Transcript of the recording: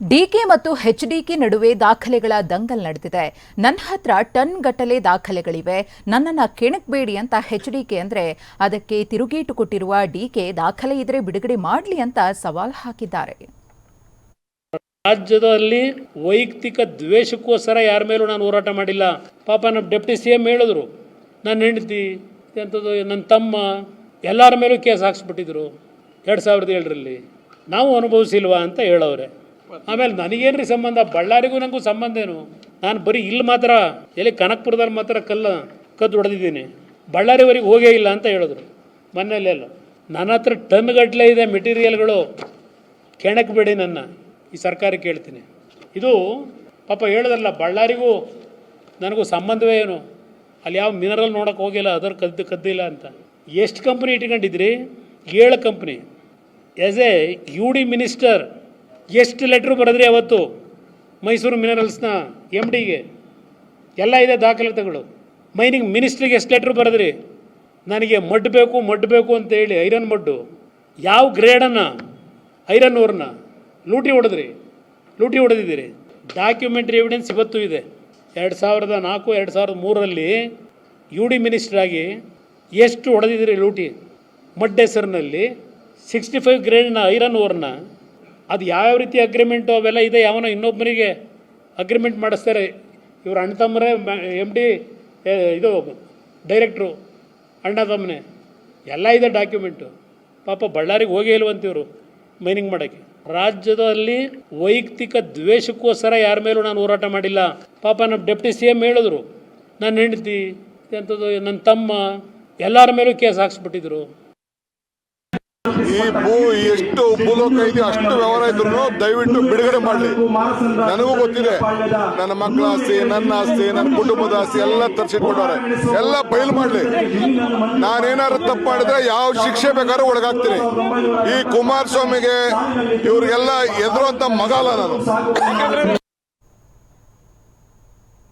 DK ಮತ್ತು HDK ನಡುವೆ ದಾಖಲೆಗಳ ದಂಗಲ್ ನಡೆದಿದೆ. ನನ್ನ ಹತ್ರ ಟನ್ ಗಟ್ಟಲೆ ದಾಖಲೆಗಳಿವೆ. ನನ್ನನ್ನು ಕೆಣಕ್ಬೇಡಿ ಅಂತ ಎಚ್ಡಿಕೆ ಅಂದರೆ ಅದಕ್ಕೆ ತಿರುಗೇಟು ಕೊಟ್ಟಿರುವ ಡಿಕೆ ದಾಖಲೆ ಇದ್ರೆ ಬಿಡುಗಡೆ ಮಾಡಲಿ ಅಂತ ಸವಾಲ್ ಹಾಕಿದ್ದಾರೆ. ರಾಜ್ಯದಲ್ಲಿ ವೈಯಕ್ತಿಕ ದ್ವೇಷಕ್ಕೋಸ್ಕರ ಯಾರ ಮೇಲೂ ನಾನು ಹೋರಾಟ ಮಾಡಿಲ್ಲ. ಪಾಪ ನಮ್ಮ ಡೆಪ್ಟಿ ಸಿ ಎಂ ಹೇಳಿದ್ರು, ನನ್ನ ಹೆಂಡತಿ ಎಂಥದ್ದು ನನ್ನ ತಮ್ಮ, ಎಲ್ಲರ ಮೇಲೂ ಕೇಸ್ ಹಾಕ್ಸ್ಬಿಟ್ಟಿದ್ರು ಎರಡು ಸಾವಿರದ ಏಳರಲ್ಲಿ. ನಾವು ಅನುಭವಿಸಿಲ್ವಾ? ಅಂತ ಹೇಳವ್ರೆ. ಆಮೇಲೆ ನನಗೇನ್ರಿ ಸಂಬಂಧ? ಬಳ್ಳಾರಿಗೂ ನನಗೂ ಸಂಬಂಧ ಏನು? ನಾನು ಬರೀ ಇಲ್ಲಿ ಮಾತ್ರ, ಎಲ್ಲಿ ಕನಕ್ಪುರದಲ್ಲಿ ಮಾತ್ರ ಕಲ್ಲ, ಕದ್ದು ಹೊಡೆದಿದ್ದೀನಿ. ಬಳ್ಳಾರಿವರೆಗೆ ಹೋಗೇ ಇಲ್ಲ ಅಂತ ಹೇಳಿದ್ರು. ಮೊನ್ನೆಲ್ಲೆಲ್ಲ ನನ್ನ ಹತ್ರ ಟನ್ ಗಟ್ಟಲೆ ಇದೆ ಮೆಟೀರಿಯಲ್ಗಳು. ಕೆಣಕಬೇಡಿ ನನ್ನ. ಈ ಸರ್ಕಾರಕ್ಕೆ ಹೇಳ್ತೀನಿ. ಇದು ಪಾಪ ಹೇಳೋದಲ್ಲ, ಬಳ್ಳಾರಿಗೂ ನನಗೂ ಸಂಬಂಧವೇ ಏನು? ಅಲ್ಲಿ ಯಾವ ಮಿನರಲ್ ನೋಡೋಕೆ ಹೋಗಿಲ್ಲ, ಅದರ ಕದ್ದು ಕದ್ದಿಲ್ಲ ಅಂತ. ಎಷ್ಟು ಕಂಪ್ನಿ ಇಟ್ಕೊಂಡಿದ್ರಿ? ಏಳು company as a U D minister ಎಷ್ಟು ಲೆಟ್ರ್ ಬರೆದ್ರಿ ಅವತ್ತು ಮೈಸೂರು ಮಿನರಲ್ಸ್ನ ಎಂ ಡಿಗೆ ಎಲ್ಲ ಇದೆ ದಾಖಲಾತಿಗಳು. ಮೈನಿಂಗ್ ಮಿನಿಸ್ಟ್ರಿಗೆ ಎಷ್ಟು ಲೆಟ್ರ್ ಬರೆದ್ರಿ? ನನಗೆ ಮಡ್ ಬೇಕು ಮಡ್ ಬೇಕು ಅಂತ ಹೇಳಿ ಐರನ್ ಮಡ್ಡು. ಯಾವ ಗ್ರೇಡನ್ನು? ಐರನ್ ಓರ್ನ. ಲೂಟಿ ಹೊಡೆದ್ರಿ. ಲೂಟಿ ಹೊಡೆದಿದ್ದೀರಿ. ಡಾಕ್ಯುಮೆಂಟ್ರಿ ಎವಿಡೆನ್ಸ್ ಇವತ್ತು ಇದೆ. ಎರಡು ಸಾವಿರದ ನಾಲ್ಕು, ಎರಡು ಸಾವಿರದ ಮೂರರಲ್ಲಿ ಯು ಡಿ ಮಿನಿಸ್ಟ್ರಾಗಿ ಎಷ್ಟು ಹೊಡೆದಿದ್ದೀರಿ ಲೂಟಿ? ಮಡ್ ಹೆಸರಿನಲ್ಲಿ. ಸಿಕ್ಸ್ಟಿ ಫೈವ್ ಗ್ರೇಡ್ನ ಐರನ್ ಓರ್ನ. ಅದು ಯಾವ್ಯಾವ ರೀತಿ ಅಗ್ರಿಮೆಂಟು ಅವೆಲ್ಲ ಇದೆ, ಯಾವನೋ ಇನ್ನೊಬ್ಬರಿಗೆ ಅಗ್ರಿಮೆಂಟ್ ಮಾಡಿಸ್ತಾರೆ. ಇವ್ರ ಅಣ್ಣ ತಮ್ಮರೇ ಎಂ ಡಿ ಇದು ಡೈರೆಕ್ಟ್ರು ಅಣ್ಣ ತಮ್ಮನೆ. ಎಲ್ಲ ಇದೆ ಡಾಕ್ಯುಮೆಂಟು ಪಾಪ ಬಳ್ಳಾರಿಗೆ ಹೋಗೇ ಇಲ್ವಂತ ಇವರು ಮೈನಿಂಗ್ ಮಾಡೋಕ್ಕೆ. ರಾಜ್ಯದಲ್ಲಿ ವೈಯಕ್ತಿಕ ದ್ವೇಷಕ್ಕೋಸ್ಕರ ಯಾರ ಮೇಲೂ ನಾನು ಹೋರಾಟ ಮಾಡಿಲ್ಲ. ಪಾಪ ನಮ್ಮ ಡೆಪ್ಟಿ ಸಿ ಎಂ ಹೇಳಿದ್ರು, ನನ್ನ ಹೆಂಡತಿ ಎಂಥದ್ದು ನನ್ನ ತಮ್ಮ, ಎಲ್ಲರ ಮೇಲೂ ಕೇಸ್ ಹಾಕ್ಸ್ಬಿಟ್ಟಿದ್ರು. ಈ ಭೂ ಎಷ್ಟು ಭೂಲೋಕ ಇದೆ ಅಷ್ಟು ವ್ಯವಹಾರ ಇದ್ರು ದಯವಿಟ್ಟು ಬಿಡುಗಡೆ ಮಾಡಲಿ. ನನಗೂ ಗೊತ್ತಿದೆ. ನನ್ನ ಮಕ್ಕಳ ಆಸ್ತಿ, ನನ್ನ ಆಸ್ತಿ, ನನ್ನ ಕುಟುಂಬದ ಆಸ್ತಿ ಎಲ್ಲ ತರಿಸಿಟ್ಕೊಂಡವ್ರೆ ಎಲ್ಲ ಬಯಲು ಮಾಡಲಿ. ನಾನೇನಾದ್ರು ತಪ್ಪು ಮಾಡಿದ್ರೆ ಯಾವ ಶಿಕ್ಷೆ ಬೇಕಾದ್ರೂ ಒಳಗಾಗ್ತೀನಿ. ಈ ಕುಮಾರಸ್ವಾಮಿಗೆ ಇವ್ರಿಗೆಲ್ಲ ಎದುರುವಂತ ಮಗ ಅಲ್ಲ ನಾನು.